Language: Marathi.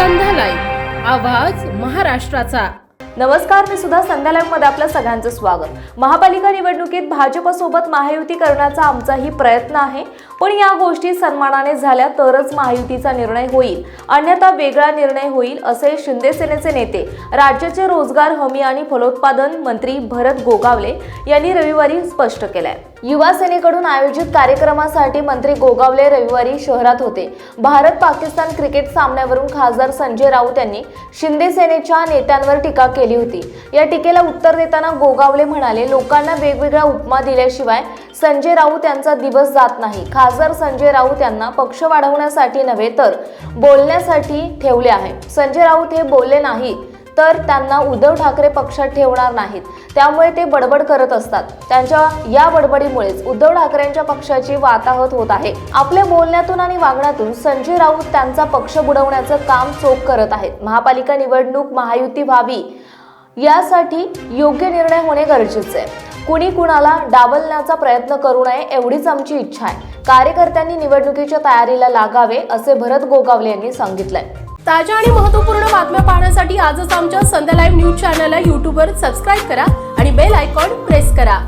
संध्या लाईव्ह आवाज महाराष्ट्राचा. नमस्कार मी सुद्धा संध्यालयमध्ये आपलं सगळ्यांचं स्वागत. महापालिका निवडणुकीत भाजपसोबत महायुती करण्याचा आमचाही प्रयत्न आहे. पण या गोष्टी सन्मानाने झाल्या तरच महायुतीचा निर्णय होईल. अन्यथा वेगळा निर्णय होईल असे शिंदे सेनेचे नेते राज्याचे रोजगार हमी आणि फलोत्पादन मंत्री भरत गोगावले यांनी रविवारी स्पष्ट केलंय. युवा सेनेकडून आयोजित कार्यक्रमासाठी मंत्री गोगावले रविवारी शहरात होते. भारत पाकिस्तान क्रिकेट सामन्यावरून खासदार संजय राऊत यांनी शिंदे सेनेच्या नेत्यांवर टीका केली होती. या टीकेला उत्तर देताना गोगावले म्हणाले लोकांना वेगवेगळ्या उपमा दिल्याशिवाय संजय राऊत यांचा दिवस जात नाही. खास खासदार संजय राऊत यांना पक्ष वाढवण्यासाठी नव्हे तर बोलण्यासाठी ठेवले आहे संजय राऊत हे बोलले नाही तर त्यांना उद्धव ठाकरे पक्षात ठेवणार नाहीत. त्यामुळे ते बडबड करत असतात. त्यांच्या या बडबडीमुळेच उद्धव ठाकरेंच्या पक्षाची वाताहत होत आहे. आपल्या बोलण्यातून आणि वागण्यातून संजय राऊत त्यांचा पक्ष बुडवण्याचं काम चोख करत आहेत. महापालिका निवडणूक महायुती व्हावी यासाठी योग्य निर्णय होणे गरजेचे आहे. कुणी कुणाला डावलण्याचा प्रयत्न करू नये एवढीच आमची इच्छा आहे. कार्यकर्त्यांनी निवडणुकीच्या तयारीला लागावे असे भरत गोगावले यांनी सांगितलंय. ताज्या आणि महत्त्वपूर्ण बातम्या पाहण्यासाठी आजच आमच्या संध्या लाईव्ह न्यूज चॅनलला यूट्यूबवर सबस्क्राईब करा आणि बेल आयकॉन प्रेस करा.